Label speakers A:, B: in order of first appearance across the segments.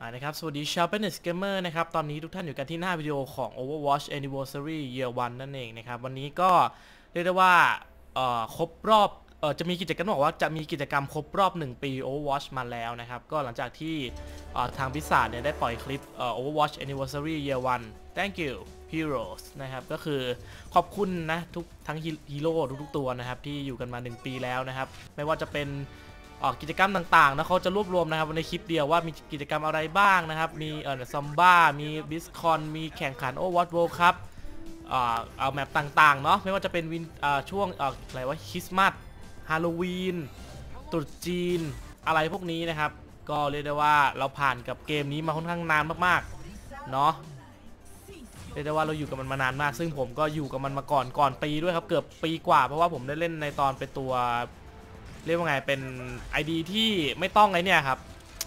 A: อ่านะครับ สวัสดีชาวเป็นเนสเกมเมอร์นะครับ ตอนนี้ทุกท่านอยู่กันที่หน้าวิดีโอของ Overwatch Anniversary Year 1 นั่นเองนะครับ วันนี้ก็เรียกได้ว่าเอ่อครบรอบเอ่อจะมีกิจกรรมบอกว่าจะมีกิจกรรมครบรอบ 1 ปี Overwatch มาแล้วนะครับ ก็หลังจากที่เอ่อทางพิศาจเนี่ยได้ปล่อยคลิปเอ่อ Overwatch Anniversary Year 1 Thank you Heroes นะครับ ก็คือขอบคุณนะทุกทั้งฮีโร่ทุกๆตัวนะครับที่อยู่กันมา 1 ปีแล้วนะครับ ไม่ว่าจะเป็น กกิจกรรมต่างๆนะเขาจะรวบรวมนะครับในคลิปเดียวว่ามีกิจกรรมอะไรบ้างนะครับ มีเอ่อซัมบ้า มีบิสคอน มีแข่งขันโอวอตโวครับเอาแมปต่างๆเนาะไม่ว่าจะเป็นวินช่วงเอ่ออะไรว่าคริสต์มาสฮาโลวีนตรุษจีนอะไรพวกนี้นะครับ ก็เรียกได้ว่าเราผ่านกับเกมนี้มาค่อนข้างนานมากๆเนาะเรียกได้ว่าเราอยู่กับมันมานานมาก ซึ่งผมก็อยู่กับมันมาก่อนก่อนปีด้วยครับเกือบปีกว่า เพราะว่าผมได้เล่นในตอนเป็นตัว เรียกว่าไงเป็น ID ที่ไม่ต้องไอเนี่ยครับ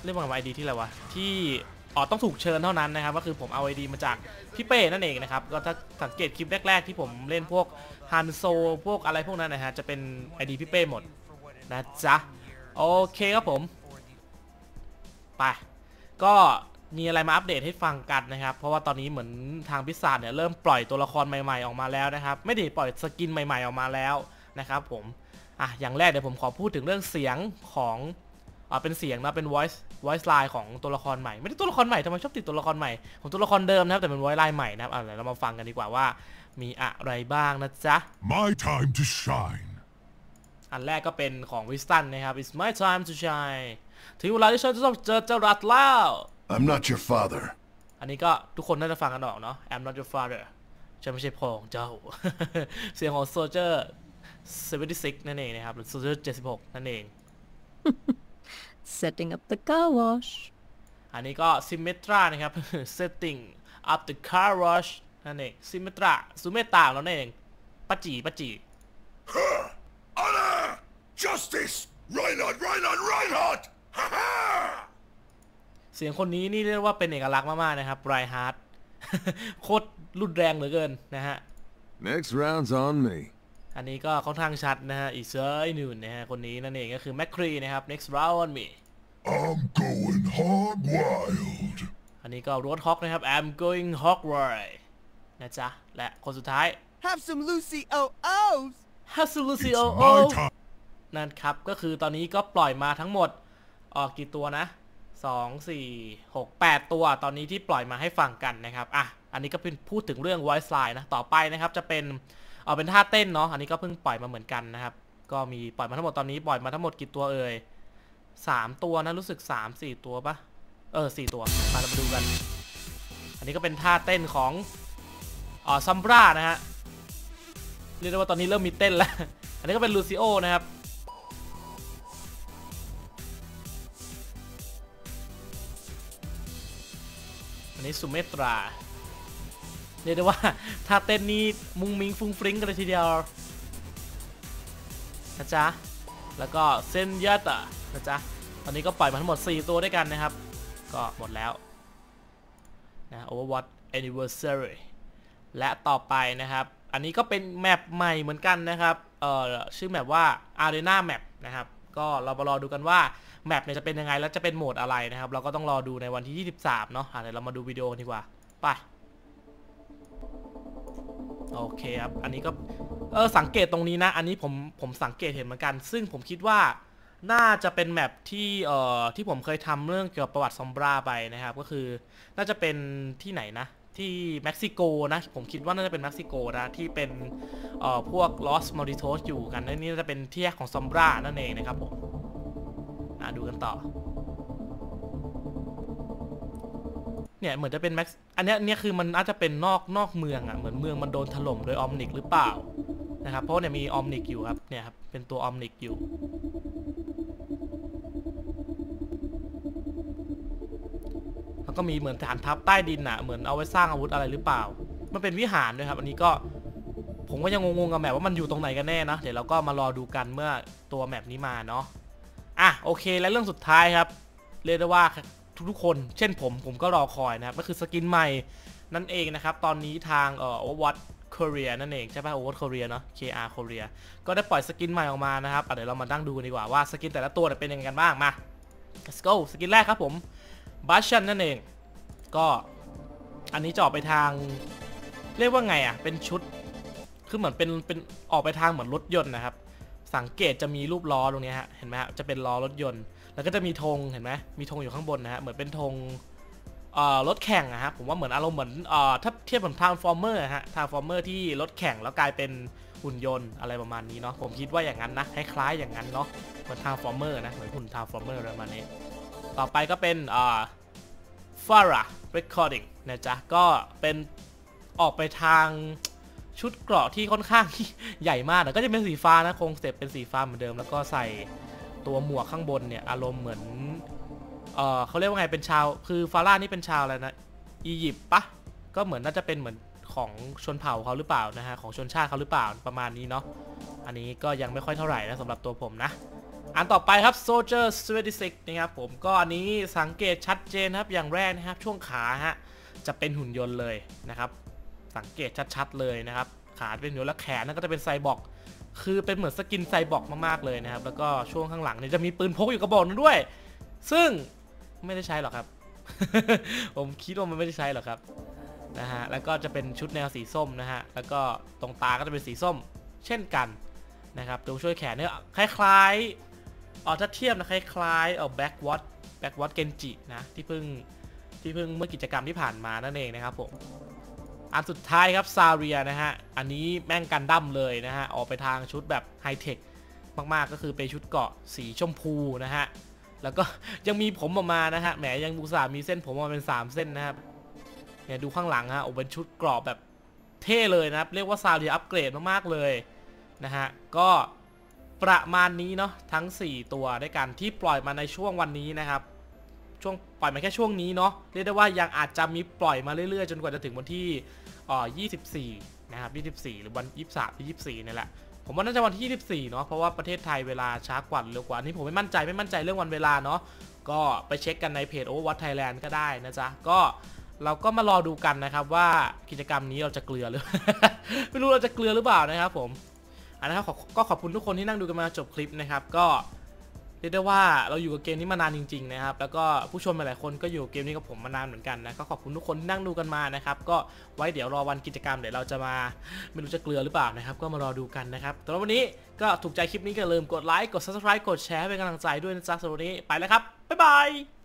A: เรียกว่าไง ID ที่อะไรวะที่อ๋อต้องถูกเชิญเท่านั้นนะครับก็คือผมเอา ID มาจากพี่เป้นั่นเองนะครับก็ถ้าสังเกตคลิปแรก ๆ ที่ผมเล่นพวกฮันโซพวกอะไรพวกนั้นนะฮะจะเป็น ID พี่เป้หมดนะจ๊ะโอเคครับผมไปก็มีอะไรมาอัปเดตให้ฟังกันนะครับ เพราะว่าตอนนี้เหมือนทางพิศาเนี่ยเริ่มปล่อยตัวละครใหม่ๆออกมาแล้วนะครับ ไม่ได้ปล่อยสกินใหม่ๆออกมาแล้วนะครับผม อะอย่างแรกเดี๋ยวผมขอพูดถึงเรื่องเสียงของอ่าเป็นเสียงนะเป็น voice voice line ของตัวละครใหม่ ไม่ได้ตัวละครใหม่ทำไมชอบติดตัวละครใหม่ของตัวละครเดิมนะครับแต่เป็น voice line ใหม่นะครับอะเดี๋ยวเรามาฟังกันดีกว่าว่ามีอะไรบ้างนะจ๊ะ
B: My time to shine.
A: อันแรกก็เป็นของวิสตันนะครับ It's my time to shine ถึงเวลาที่ฉันจะต้องเจอเจ้ารัดแล้ว
B: I'm not your father.
A: อันนี้ก็ทุกคนน่าจะฟังกันออกเนาะ I'm not your father ฉันไม่ใช่พ่อของเจ้า เสียงของ Soldier 76 นั่นเองนะครับ หรือ Soldier 76 นั่นเอง
C: Setting up the car wash.
A: อันนี้ก็ Symmetra นะครับ Setting up the car wash นั่นเอง Symmetra ซูเมตาแล้วนั่นเองปัจจีปัจจี
B: Honor! Justice! Reinhard, Reinhard, Reinhard! Ha ha!
A: เสียงคนนี้นี่เรียกว่าเป็นเอกลักษณ์มาก ๆ นะครับไรฮาร์ดโคตรรุนแรงเหลือเกินนะฮะ
D: Next round's on me.
A: อันนี้ก็ค่อนข้างชัดนะฮะอีเซอร์นูนนะฮะคนนี้นั่นเองก็คือแมคครีนะครับ next round on me
B: I'm going hog wild.
A: อันนี้ก็รถฮอกนะครับ I'm going hog wild นะจ๊ะ และคนสุดท้าย
E: Have some Lucy OOs.
A: h a s u l u c i o
B: It's
A: o
B: my time.
A: นั่นครับ ก็คือตอนนี้ก็ปล่อยมาทั้งหมด ออกกี่ตัวนะ2 4 6 8ตัวตอนนี้ที่ปล่อยมาให้ฟังกันนะครับ อะ อันนี้ก็เป็นพูดถึงเรื่อง voice line นะ ต่อไปนะครับจะเป็น เออเป็นท่าเต้นเนาะอันนี้ก็เพิ่งปล่อยมาเหมือนกันนะครับ ก็มีปล่อยมาทั้งหมดตอนนี้ปล่อยมาทั้งหมดกี่ตัวเอ่ยสามตัวนะรู้สึก3 4ตัวปะเออ4ตัวมาเรามาดูกัน อันนี้ก็เป็นท่าเต้นของอ๋อซัมบรานะฮะเรียกได้ว่าตอนนี้เริ่มมีเต้นแล้ว อันนี้ก็เป็นลูซิโอนะครับอันนี้สุเมตรา เรียกได้ว่าถ้าเต้นนี้มุงมิงฟุ้งฟริ้งกันเลยทีเดียวนะจ๊ะแล้วก็เซนยาตะนะจ๊ะตอนนี้ก็ปล่อยมาทั้งหมด 4 ตัวด้วยกันนะครับ ก็หมดแล้วนะ Overwatch Anniversary และต่อไปนะครับ อันนี้ก็เป็นแมปใหม่เหมือนกันนะครับเอ่อชื่อแมปว่า Arena Map นะครับ ก็เรามารอดูกันว่าแมปเนี่ยจะเป็นยังไง แล้วจะเป็นโหมดอะไรนะครับ เราก็ต้องรอดูในวันที่ 23 เนาะอะเดี๋ยวเรามาดูวิดีโอดีกว่า ไป โอเคครับ อันนี้ก็เออสังเกตตรงนี้นะ อันนี้ผมผมสังเกตเห็นเหมือนกัน ซึ่งผมคิดว่าน่าจะเป็นแมปที่เอ่อที่ผมเคยทำเรื่องเกี่ยวกับประวัติซอมบราไปนะครับ ก็คือน่าจะเป็นที่ไหนนะ ที่เม็กซิโกนะ ผมคิดว่าน่าจะเป็นเม็กซิโกนะ ที่เป็นเอ่อพวกลอสมอริโตสอยู่กันนี่น่าจะเป็นที่แยกของซอมบรานั่นเองนะครับผมอะดูกันต่อ เนี่ยเหมือนจะเป็นแม็กซ์อันนี้เนี้ยคือมันอาจจะเป็นนอกนอกเมืองอะเหมือนเมืองมันโดนถล่มโดยออมนิกหรือเปล่านะครับเพราะเนี่ยมีออมนิกอยู่ครับเนี่ยครับเป็นตัวออมนิกอยู่ แล้วก็มีเหมือนฐานทัพใต้ดินอะเหมือนเอาไว้สร้างอาวุธอะไรหรือเปล่า มันเป็นวิหารด้วยครับ อันนี้ก็ผมก็ยังงงๆกับแมปว่ามันอยู่ตรงไหนกันแน่นะเดี๋ยวเราก็มารอดูกันเมื่อตัวแมปนี้มาเนาะอะโอเคและเรื่องสุดท้ายครับเรียกได้ว่า ทุกๆคน เช่นผมผมก็รอคอยนะครับก็คือสกินใหม่นั่นเองนะครับ ตอนนี้ทางเอ่อ Overwatch Korea นั่นเองใช่ป่ะ Overwatch Korea เนาะ KR Korea ก็ได้ปล่อยสกินใหม่ออกมานะครับเดี๋ยวเรามาดั้งดูกันดีกว่าว่าสกินแต่ละตัวเป็นยังไงกันบ้างมา let's go สกินแรกครับผมบัชชันนั่นเอง ก็อันนี้จะออกไปทาง เรียกว่าไงอะ เป็นชุด คือเหมือนเป็นเป็นออกไปทางเหมือนรถยนต์นะครับ สังเกตจะมีรูปล้อตรงนี้ฮะ เห็นไหมฮะ จะเป็นล้อรถยนต์ แล้วก็จะมีธงเห็นไหมมีธงอยู่ข้างบนนะฮะเหมือนเป็นธงรถแข่งอะฮะผมว่าเหมือนอารมณ์เหมือนอถ้าเทียบกับทางฟอร์เมอร์ฮะทางฟอร์เมอร์ที่รถแข่งแล้วกลายเป็นหุ่นยนต์อะไรประมาณนี้เนาะผมคิดว่าอย่างนั้นนะคล้ายๆอย่างนั้นเนาะเหมือนทางฟอร์เมอร์นะเหมือนหุ่นทางฟอร์เมอร์ประมาณนี้ ต่อไปก็เป็นอ่า f a r a Recording นะจ๊ะก็เป็นออกไปทางชุดเกราะที่ค่อนข้างใหญ่มากแต่ก็จะเป็นสีฟ้านะคงเสร็จเป็นสีฟ้าเหมือนเดิม แล้วก็ใส่ ตัวหมวกข้างบนเนี่ยอารมณ์เหมือน เออเขาเรียกว่าไงเป็นชาวคือฟาร่านี่เป็นชาวอะไรนะอียิปต์ปะก็เหมือนน่าจะเป็นเหมือนของชนเผ่าเขาหรือเปล่านะฮะของชนชาติเขาหรือเปล่าประมาณนี้เนาะอันนี้ก็ยังไม่ค่อยเท่าไหร่นะสำหรับตัวผมนะ อันต่อไปครับ Soldier 76นะครับผมก็อันนี้สังเกตชัดเจนครับอย่างแรกนะครับช่วงขาฮะจะเป็นหุ่นยนต์เลยนะครับ สังเกตชัดๆเลยนะครับขาเป็นหุ่นยนต์และแขนนั่นก็จะเป็นไซบอร์ก คือเป็นเหมือนสกินไซบอร์กมากๆเลยนะครับ แล้วก็ช่วงข้างหลังเนี่ยจะมีปืนพกอยู่กระบอกนึงด้วย ซึ่งไม่ได้ใช้หรอกครับ ผมคิดว่ามันไม่ได้ใช้หรอกครับนะฮะแล้วก็จะเป็นชุดแนวสีส้มนะฮะแล้วก็ตรงตาก็จะเป็นสีส้มเช่นกันนะครับตรงช่วยแขนเนี่ยคล้ายๆอ๋อถ้าเทียบนะคล้ายๆเออแบ็กวอตแบ็กวอตเกนจินะที่เพิ่งที่เพิ่งเมื่อกิจกรรมที่ผ่านมานั่นเองนะครับผม อันสุดท้ายครับซาเรียนะฮะ อันนี้แม่งกันดั้มเลยนะฮะ ออกไปทางชุดแบบไฮเทคมากๆก็คือเป็นชุดเกาะสีชมพูนะฮะ แล้วก็ยังมีผมออกมานะฮะ แหมยังอุตส่าห์มีเส้นผมออกมาเป็น 3 เส้นนะครับ เนี่ยดูข้างหลังฮะ โอ้เป็นชุดกราะแบบเท่เลยนะครับ เรียกว่าซาเรียอัปเกรดมากๆเลยนะฮะ ก็ประมาณนี้เนาะทั้ง 4 ตัวด้วยกันที่ปล่อยมาในช่วงวันนี้นะครับช่วงปล่อยมาแค่ช่วงนี้เนาะเรียกได้ว่ายังอาจจะมีปล่อยมาเรื่อยๆ จนกว่าจะถึงวันที่ อ่อ24 นะครับ 24 หรือวัน 23ที่24นี่แหละ ผมว่าน่าจะวันที่ 24 เนาะ เพราะว่าประเทศไทยเวลาช้ากว่าหรือเร็วกว่านี้ผมไม่มั่นใจไม่มั่นใจเรื่องวันเวลาเนาะ ก็ไปเช็คกันในเพจ Overwatch Thailand ก็ได้นะจ๊ะ ก็เราก็มารอดูกันนะครับว่ากิจกรรมนี้เราจะเกลือหรือ ไม่รู้เราจะเกลือหรือเปล่านะครับผมอันนะครับขอก็ขอบคุณทุกคนที่นั่งดูกันมาจบคลิปนะครับ ก็ เรียกได้ว่าเราอยู่กับเกมนี้มานานจริงๆนะครับแล้วก็ผู้ชมหลายๆคนก็อยู่เกมนี้กับผมมานานเหมือนกันนะก็ขอบคุณทุกคนที่นั่งดูกันมานะครับก็ไว้เดี๋ยวรอวันกิจกรรมเดี๋ยวเราจะมาไม่รู้จะเกลือหรือเปล่านะครับก็มารอดูกันนะครับแต่วันนี้ก็ถูกใจคลิปนี้ก็อย่าลืมกดไลค์กด subscribe กดแชร์เป็นกำลังใจด้วยนะจ๊ะสำหรับวันนี้ไปแล้วครับบ๊ายบาย